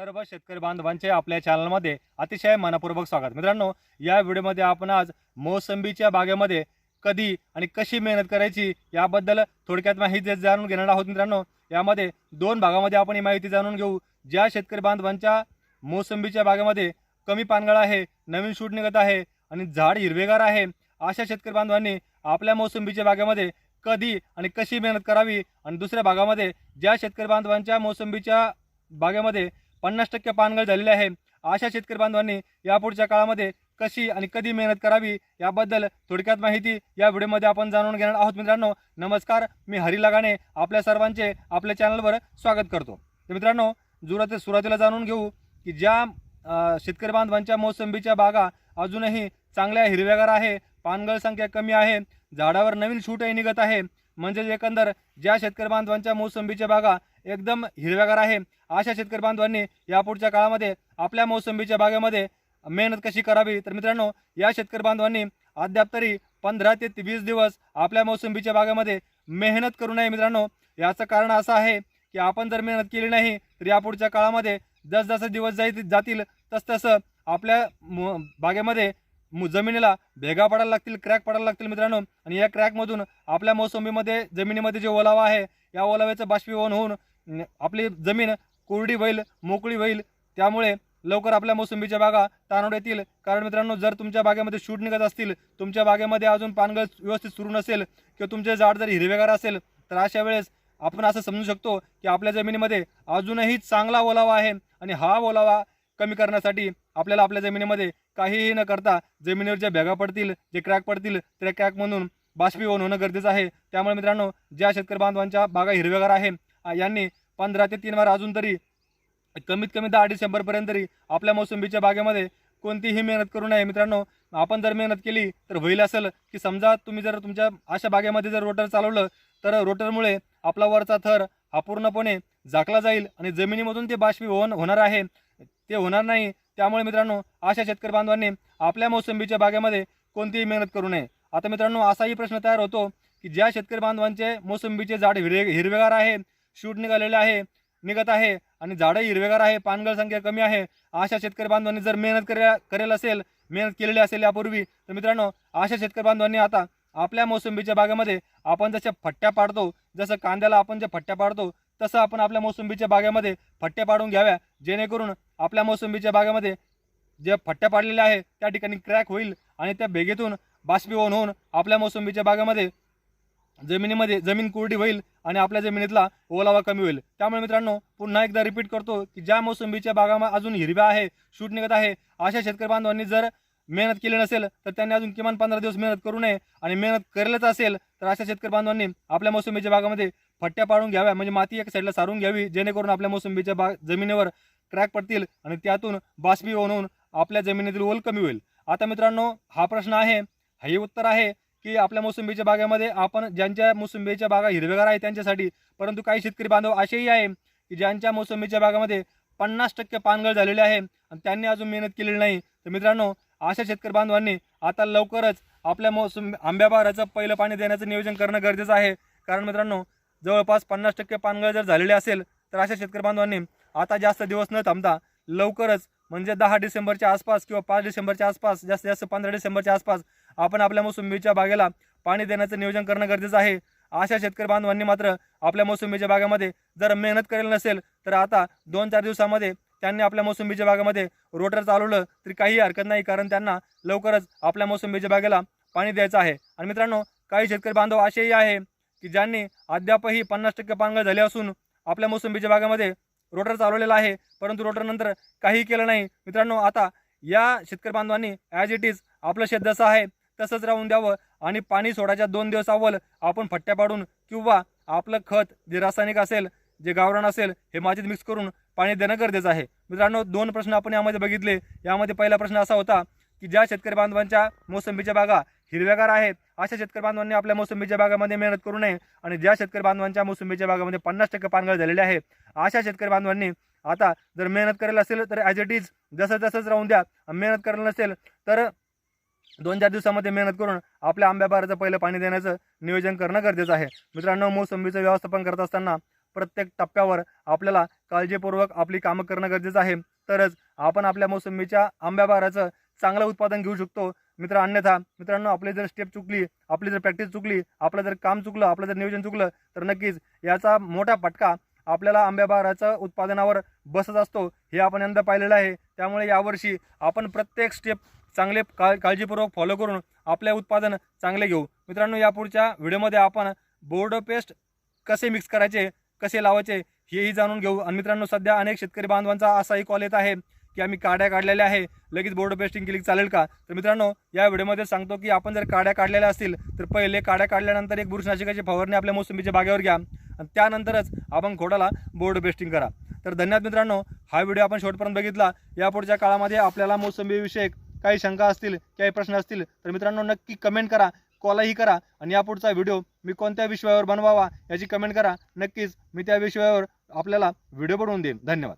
सर्व शेतकरी बांधवांचे आपल्या चॅनलमध्ये अतिशय मनपूर्वक स्वागत. मित्रांनो या व्हिडिओमध्ये आपण आज मोसंबीच्या बागेमध्ये कधी आणि कशी मेहनत करायची याबद्दल थोडक्यात माहिती जाणून घेणार आहोत मित्रांनो. यामध्ये दोन भागामध्ये आपण ही माहिती जाणून घेऊ. ज्या शेतकरी बांधवांच्या मोसंबीच्या बागेमध्ये कमी पानगळ आहे नवीन शूट निघत आहे आणि झाड हिरवेगार आहे अशा शेतकरी बांधवांनी आपल्या मोसंबीच्या बागेमध्ये कधी आणि कशी मेहनत करावी? आणि दुसऱ्या भागामध्ये ज्या शेतकरी बांधवांच्या मोसंबीच्या बागेमध्ये पन्नास टक्के पानगळ झालेले आहे. अशा शेतकरी बांधवांनी यापुढच्या काळामध्ये कशी आणि कधी मेहनत करावी याबद्दल थोडक्यात माहिती या व्हिडिओमध्ये आपण जाणून घेणार आहोत. मित्रांनो नमस्कार. मी हरी लगाणे. आपल्या सर्वांचे आपल्या चॅनलवर स्वागत करतो. तर मित्रांनो जुरात सुरुवातीला जाणून घेऊ की ज्या शेतकरी बांधवांच्या मोसंबीच्या बागा अजूनही चांगल्या हिरव्यागार आहे पानगळ संख्या कमी आहे झाडावर नवीन शूटही निघत आहे. म्हणजेच एकंदर ज्या शेतकरी बांधवांच्या मोसंबीच्या बागा एकदम हिरव्यागार आहे. अशा शेतकरी बांधवांनी यापुढच्या काळामध्ये आपल्या मोसंबीच्या बागेमध्ये मेहनत कशी करावी? तर मित्रांनो या शेतकरी बांधवांनी अद्याप तरी पंधरा ते वीस दिवस आपल्या मोसंबीच्या बागेमध्ये मेहनत करू नये मित्रांनो. याचं कारण असं आहे की आपण जर मेहनत केली नाही तर यापुढच्या काळामध्ये जसजसे दिवस जाई जातील तसतसं आपल्या बागेमध्ये मु- जमिनीला भेगा पडायला लागतील क्रॅक पडायला लागतील मित्रांनो. आणि या क्रॅकमधून आपल्या मोसंबीमध्ये जमिनीमध्ये जे ओलावा आहे या ओलाव्याचं बाष्पीभवन होऊन आपली जमीन कोरडी होईल मोकळी होईल त्यामुळे लवकर आपल्या मोसंबीच्या बागा ताणवड येतील. कारण मित्रांनो जर तुमच्या बागेमध्ये शूट निघत असतील तुमच्या बागेमध्ये अजून पानगळ व्यवस्थित सुरू नसेल किंवा तुमचे झाड जर हिरवेगार असेल तर अशा वेळेस आपण असं समजू शकतो की आपल्या जमिनीमध्ये अजूनही चांगला ओलावा आहे आणि हा ओलावा कमी करण्यासाठी आपल्याला आपल्या जमिनीमध्ये काहीही न करता जमिनीवर ज्या भेगा पडतील जे क्रॅक पडतील त्या क्रॅकमधून बाष्पीभवन होणं गरजेचं आहे. त्यामुळे मित्रांनो ज्या शेतकरी बांधवांच्या बागा हिरवेगार आहे यांनी पंधरा ते तीन वार अजून तरी कमीत कमी दहा डिसेंबरपर्यंत तरी आपल्या मोसंबीच्या बागेमध्ये कोणतीही मेहनत करू नये. मित्रांनो आपण जर मेहनत केली तर होईल असेल की समजा तुम्ही जर तुमच्या अशा बागेमध्ये जर रोटर चालवलं तर रोटरमुळे आपला वरचा थर हा पूर्णपणे झाकला जाईल आणि जमिनीमधून ते बाष्पीभवन होणार आहे. ते होणार नाही. त्यामुळे मित्रांनो अशा शेतकरी बांधवांनी आपल्या मोसंबीच्या बागेमध्ये कोणतीही मेहनत करू नये. आता मित्रांनो असाही प्रश्न तयार होतो की ज्या शेतकरी बांधवांचे मोसंबीचे झाड हिरवे हिरवेगार आहे शूट निघालेले आहे निघत आहे आणि झाडं हिरवेगार आहे पानगळ संख्या कमी आहे. अशा शेतकरी बांधवांनी जर मेहनत करेल करेल असेल मेहनत केलेली असेल यापूर्वी तर मित्रांनो अशा शेतकरी बांधवांनी आता आपल्या मोसंबीच्या बागेमध्ये आपण जशा फट्ट्या पाडतो जसं कांद्याला आपण जे फट्ट्या पाडतो तसं आपण आपल्या मोसंबीच्या बागेमध्ये फट्ट्या पाडून घ्याव्या जेणेकरून आपल्या मोसंबीच्या बागेमध्ये जे फट्ट्या पाडलेल्या आहे त्या ठिकाणी क्रॅक होईल आणि त्या बेगेतून बाष्पीभवन होऊन आपल्या मोसंबीच्या बागेमध्ये जमिनीमध्ये जमीन कोरडी होईल आणि आपल्या जमिनीतला ओलावा कमी होईल. त्यामुळे मित्रांनो पुन्हा एकदा रिपीट करतो की ज्या मोसंबीच्या बागामध्ये अजून हिरव्या आहे शूट निघत आहे अशा शेतकरी बांधवांनी जर मेहनत केली नसेल तर त्यांनी अजून किमान पंधरा दिवस मेहनत करू नये आणि मेहनत करेलच असेल तर अशा शेतकरी बांधवांनी आपल्या मोसंबीच्या बागामध्ये फट्ट्या पाडून घ्याव्या म्हणजे माती एका साईडला सारून घ्यावी जेणेकरून आपल्या मोसंबीच्या बाग जमिनीवर क्रॅक पडतील आणि त्यातून बाष्पी होऊन आपल्या जमिनीतील ओल कमी होईल. आता मित्रांनो हा प्रश्न आहे हे उत्तर आहे की आपल्या मोसंबीच्या बागेमध्ये आपण ज्यांच्या मोसंबीच्या बागा हिरवेगार आहे त्यांच्यासाठी परंतु काही शेतकरी बांधव असेही आहे की ज्यांच्या मोसंबीच्या बागामध्ये पन्नास टक्के पानगळ झालेले आहे आणि त्यांनी अजून मेहनत केलेली नाही. तर मित्रांनो अशा शेतकरी बांधवांनी आता लवकरच आपल्या मोसंबी आंब्या बहाराचं पहिलं पाणी देण्याचं नियोजन करणं गरजेचं आहे. कारण मित्रांनो जवळपास पन्नास टक्के पानगळ जर झालेले असेल तर अशा शेतकरी बांधवांनी आता जास्त दिवस न थांबता लवकरच म्हणजे दहा डिसेंबरच्या आसपास किंवा पाच डिसेंबरच्या आसपास जास्तीत जास्त पंधरा डिसेंबरच्या आसपास आपण आपल्या मोसंबीच्या बागेला पाणी देण्याचं नियोजन करणं गरजेचं आहे. अशा शेतकरी बांधवांनी मात्र आपल्या मोसंबीच्या बागेमध्ये जर मेहनत करेल नसेल तर आता दोन चार दिवसामध्ये त्यांनी आपल्या मोसंबीच्या बागेमध्ये रोटर चालवलं तरी काही हरकत नाही कारण त्यांना लवकरच आपल्या मोसंबीच्या बागेला पाणी द्यायचं आहे. आणि मित्रांनो काही शेतकरी बांधव असेही आहे की ज्यांनी अद्यापही पन्नास टक्के पानगळ झाले असून आपल्या मोसंबीच्या बागेमध्ये रोटर चालवलेला आहे परंतु रोटरनंतर काही केलं नाही. मित्रांनो आता या शेतकरी बांधवांनी ॲज इट इज आपलं शेत जसं आहे तसंच राहून द्यावं आणि पाणी सोडायच्या दोन दिवस अव्वल आपण फट्ट्या पाडून किंवा आपलं खत जे रासायनिक असेल जे गावरान असेल हे मातीत मिक्स करून पाणी देणं गरजेचं आहे. मित्रांनो दोन प्रश्न आपण यामध्ये बघितले. यामध्ये पहिला प्रश्न असा होता की ज्या शेतकरी बांधवांच्या मोसंबीच्या बागा हिरव्यागार आहेत अशा शेतकरी बांधवांनी आपल्या मोसंबीच्या बागामध्ये मेहनत करू नये आणि ज्या शेतकरी बांधवांच्या मोसंबीच्या बागामध्ये पन्नास टक्के पानगळ झालेले आहे अशा शेतकरी बांधवांनी आता जर मेहनत करेल असेल तर ॲज इट इज जसं तसंच राहून द्या. मेहनत करेल नसेल तर दोन चार दिवसामध्ये मेहनत करून आपल्या आंब्या बाराचं पहिलं पाणी देण्याचं नियोजन करणं गरजेचं आहे. मित्रांनो मोसंबीचं व्यवस्थापन करत असताना प्रत्येक टप्प्यावर आपल्याला काळजीपूर्वक आपली कामं करणं गरजेचं आहे. तरच आपण आपल्या मोसंबीच्या आंब्या बाराचं चांगलं उत्पादन घेऊ शकतो. मित्र अन्यथा मित्रांनो आपली जर स्टेप चुकली आपली जर प्रॅक्टिस चुकली आपलं जर काम चुकलं आपलं जर नियोजन चुकलं तर नक्कीच याचा मोठा फटका आपल्याला आंब्याबाराचं उत्पादनावर बसत असतो. हे आपण यंदा पाहिलेलं आहे. त्यामुळे यावर्षी आपण प्रत्येक स्टेप चांगले काळ काळजीपूर्वक फॉलो करून आपले उत्पादन चांगले घेऊ. मित्रांनो यापुढच्या व्हिडिओमध्ये आपण बोर्ड पेस्ट कसे मिक्स करायचे कसे लावायचे हेही जाणून घेऊ. आणि मित्रांनो सध्या अनेक शेतकरी बांधवांचा असाही कॉल येत आहे की आम्ही काड्या काढलेल्या आहे. लगेच बोर्ड पेस्टिंग केली की चालेल का? तर मित्रांनो या व्हिडिओमध्ये सांगतो की आपण जर काड्या काढलेल्या असतील तर पहिले काड्या काढल्यानंतर एक बुरशीनाशकाची फवारणी आपल्या मोसंबीच्या बागेवर घ्या. आणि त्यानंतरच आपण खोडाला बोर्ड पेस्टिंग करा. तर धन्यवाद मित्रांनो. हा व्हिडिओ आपण शेवटपर्यंत बघितला. यापुढच्या काळामध्ये आपल्याला मोसंबीविषयक काही शंका असतील काही प्रश्न असतील तर मित्रांनो नक्की कमेंट करा कॉलही करा आणि यापुढचा व्हिडिओ मी कोणत्या विषयावर बनवावा याची कमेंट करा. नक्कीच मी त्या विषयावर आपल्याला व्हिडिओ बनवून देईन. धन्यवाद.